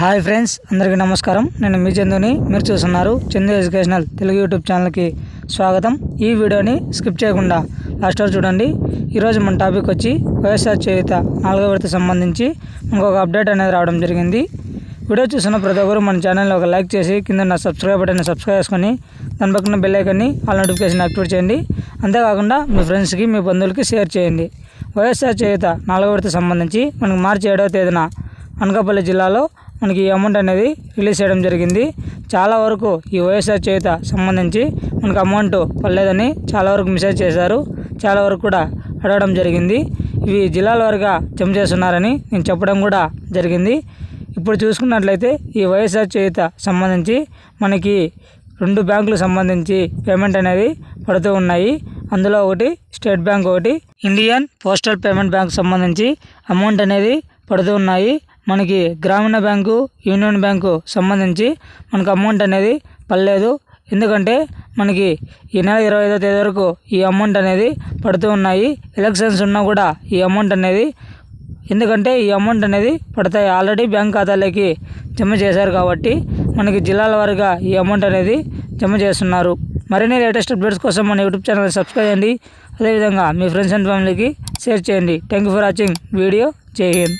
Hi friends అందరికీ నమస్కారం. నేను మీ చందుని మీరు చూస్తున్నారు చందు ఎడ్యుకేషనల్ తెలుగు యూట్యూబ్ ఛానల్కి స్వాగతం. ఈ వీడియోని స్కిప్ చేయకుండా లాస్ట్ వరకు చూడండి. ఈరోజు మన టాపిక్ వచ్చి వైఎస్ఆర్ చేయుత నాలుగో విడత సంబంధించి మనకు ఒక అప్డేట్ అనేది రావడం జరిగింది. వీడియో చూసిన ప్రతి ఒక్కరు మన ఛానల్ని ఒక లైక్ చేసి కింద నా సబ్స్క్రైబ్ బటన్ సబ్స్క్రైబ్ చేసుకొని దాని పక్కన బెల్ ఐకన్ని ఆల్ నోటిఫికేషన్ యాక్టివేట్ చేయండి. అంతేకాకుండా మీ ఫ్రెండ్స్కి మీ బంధువులకి షేర్ చేయండి. వైఎస్ఆర్ చేయుత నాలుగో విడత సంబంధించి మనకు మార్చి ఏడవ తేదీన అనకాపల్లి జిల్లాలో మనకి ఈ అమౌంట్ అనేది రిలీజ్ చేయడం జరిగింది. చాలా వరకు ఈ వైఎస్ఆర్ చేత సంబంధించి మనకు అమౌంట్ పడలేదని చాలా వరకు మెసేజ్ చేశారు. చాలా వరకు కూడా అడగడం జరిగింది. ఇవి జిల్లాల వారిగా జమ చేస్తున్నారని నేను చెప్పడం కూడా జరిగింది. ఇప్పుడు చూసుకున్నట్లయితే ఈ వైఎస్ఆర్ చేత సంబంధించి మనకి రెండు బ్యాంకులకు సంబంధించి పేమెంట్ అనేది పడుతూ ఉన్నాయి. అందులో ఒకటి స్టేట్ బ్యాంక్ ఒకటి ఇండియన్ పోస్టల్ పేమెంట్ బ్యాంక్ సంబంధించి అమౌంట్ అనేది పడుతూ ఉన్నాయి. మనకి గ్రామీణ బ్యాంకు యూనియన్ బ్యాంకు సంబంధించి మనకు అమౌంట్ అనేది పడలేదు. ఎందుకంటే మనకి ఈ నెల ఇరవై ఐదో తేదీ వరకు ఈ అమౌంట్ అనేది పడుతూ ఉన్నాయి. ఎలక్షన్స్ ఉన్నా కూడా ఈ అమౌంట్ అనేది ఎందుకంటే ఈ అమౌంట్ అనేది పడతాయి. ఆల్రెడీ బ్యాంక్ ఖాతాలోకి జమ చేశారు కాబట్టి మనకి జిల్లాల వారీగా ఈ అమౌంట్ అనేది జమ చేస్తున్నారు. మరిన్ని లేటెస్ట్ అప్డేట్స్ కోసం మన యూట్యూబ్ ఛానల్ సబ్స్క్రైబ్ చేయండి. అదేవిధంగా మీ ఫ్రెండ్స్ అండ్ ఫ్యామిలీకి షేర్ చేయండి. Thank you for watching video జై హింద్